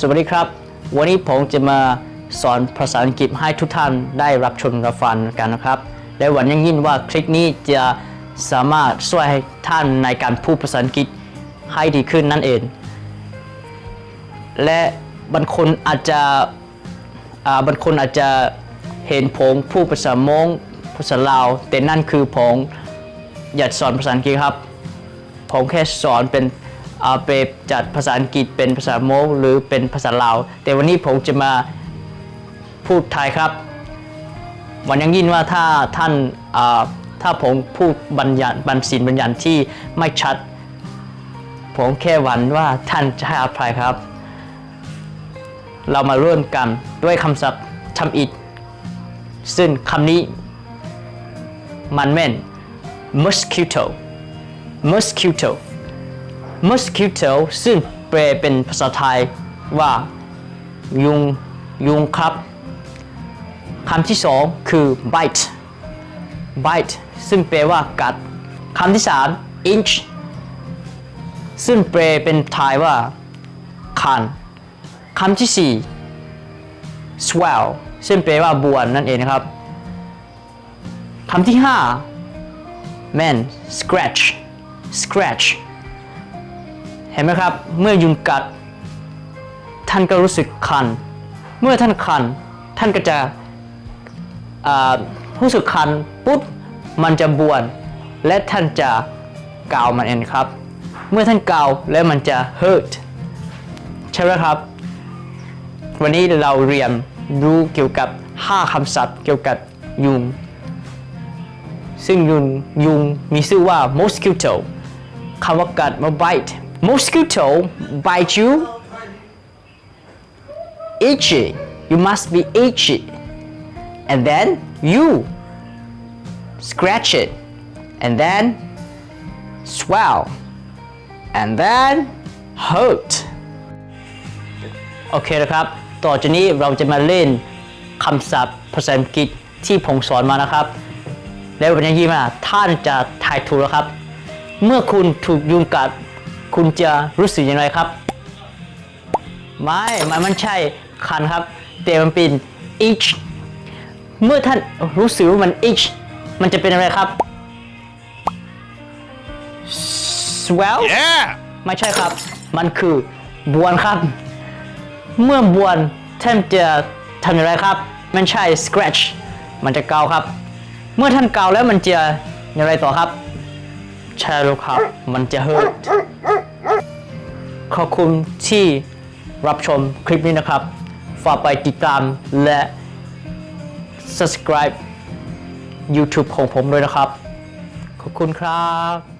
สวัสดีครับ วันนี้ผมจะมาสอนภาษาอังกฤษให้ทุกท่านได้รับชมรับฟังกันนะครับ และหวังยังยิ่งว่าคลิปนี้จะสามารถช่วยให้ท่านในการพูดภาษาอังกฤษให้ดีขึ้นนั่นเอง และบางคนอาจจะบางคนอาจจะเห็นผมพูดภาษามงภาษาลาว แต่นั่นคือผมอยากสอนภาษาอังกฤษครับ ผมแค่สอนเป็น เอาไปจัดภาษาอังกฤษเป็นภาษาโมงหรือเป็นภาษาลาว แต่วันนี้ผมจะมาพูดไทยครับวันยังยินว่าถ้าท่านถ้าผมพูดบัญญัติบัญสินบัญญัติที่ไม่ชัด ผมแค่หวังว่าท่านจะให้อภัยครับ เรามาริ่มกันด้วยคำศัพท์ทำอิดซึ่งคำนี้มันแม่น mosquito mosquito mosquito ซึ่งแปลเป็นภาษาไทยว่ายุงยุงครับคำที่สองคือ bite bite ซึ่งแปลว่ากัดคำที่สาม inch ซึ่งแปลเป็นไทยว่าคันคำที่สี่ swell ซึ่งแปลว่าบวนนั่นเองนะครับคำที่ห้า man scratch scratch เห็นไหมครับ เมื่อยุงกัด ท่านก็รู้สึกคัน เมื่อท่านคัน ท่านก็จะรู้สึกคันปุ๊บมันจะบวน และท่านจะกาวมันเองครับ เมื่อท่านกาวแล้วมันจะ hurt ใช่ไหมครับ วันนี้เราเรียนรู้เกี่ยวกับ 5คำศัพท์เกี่ยวกับยุง ซึ่งยุงยุงมีชื่อว่า mosquito คำว่ากัดมา bite mosquito bite you itchy you must be itchy and then you scratch it and then swell and then hurt โอเคนะครับ ต่อจากนี้เราจะมาเล่นคำศัพท์ภาษาอังกฤษที่ผมสอนมานะครับ แล้ววันนี้มาท่านจะทายถูกแล้วครับ เมื่อคุณถูกยุงกัด คุณจะรู้สึกอย่างไรครับ ไม่มันมันใช่คันครับ แต่มันเป็น itch เมื่อท่านรู้สึกว่ามัน itch มันจะเป็นอะไรครับ swell Yeah! ไม่ใช่ครับ มันคือบวนครับ เมื่อบวนท่านจะทำอย่างไรครับ มันใช่ scratch มันจะเกาครับ เมื่อท่านเกาแล้วมันจะอย่างไรต่อครับ ใช่แล้วครับ มันจะ hurt ขอบคุณที่รับชมคลิปนี้นะครับ ฝากไปติดตามและ subscribe YouTube ของผมด้วยนะครับ ขอบคุณครับ